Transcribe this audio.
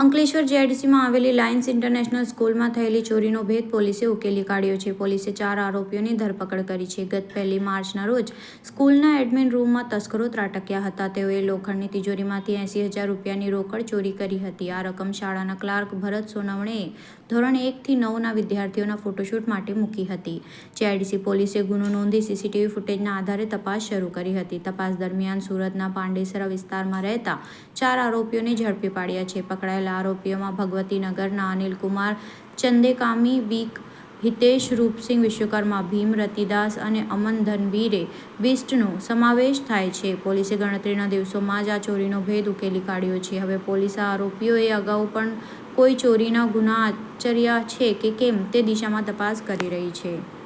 અંકલેશ્વર જેઆઈડીસીમાં આવેલી Lions international સ્કૂલમાં થયેલી ચોરીનો ભેદ પોલીસે ઉકેલી કાઢ્યો છે. પોલીસે ચાર આરોપીઓની ધરપકડ કરી છે. ગત પહેલી માર્ચના રોજ સ્કૂલના એડમિન રૂમમાં તસ્કરો ત્રાટક્યા હતા. તેઓએ લોખંડની તિજોરીમાંથી એંસી હજાર રૂપિયાની રોકડ ચોરી કરી હતી. આ રકમ શાળાના ક્લાર્ક ભરત સોનવણેએ ધોરણ એકથી નવના વિદ્યાર્થીઓના ફોટોશૂટ માટે મૂકી હતી. જીઆઈડીસી પોલીસે ગુનો નોંધી સીસીટીવી ફૂટેજના આધારે તપાસ શરૂ કરી હતી. તપાસ દરમિયાન સુરતના પાંડેસરા વિસ્તારમાં રહેતા ચાર આરોપીઓને ઝડપી પાડ્યા છે. પકડાયેલા આરોપીઓમાં ભગવતીનગરના અનિલકુમાર, ચંદેકામી બીક હિતેશ, રૂપસિંહ વિશ્વકર્મા, ભીમ, રતિદાસ અને અમન ધનવીરે બિસ્ટનો સમાવેશ થાય છે. પોલીસે ગણતરીના દિવસોમાં જ આ ચોરીનો ભેદ ઉકેલી કાઢ્યો છે. હવે પોલીસ આરોપીઓએ અગાઉ પણ કોઈ ચોરીના ગુના આચર્યા છે કે કેમ તે દિશામાં તપાસ કરી રહી છે.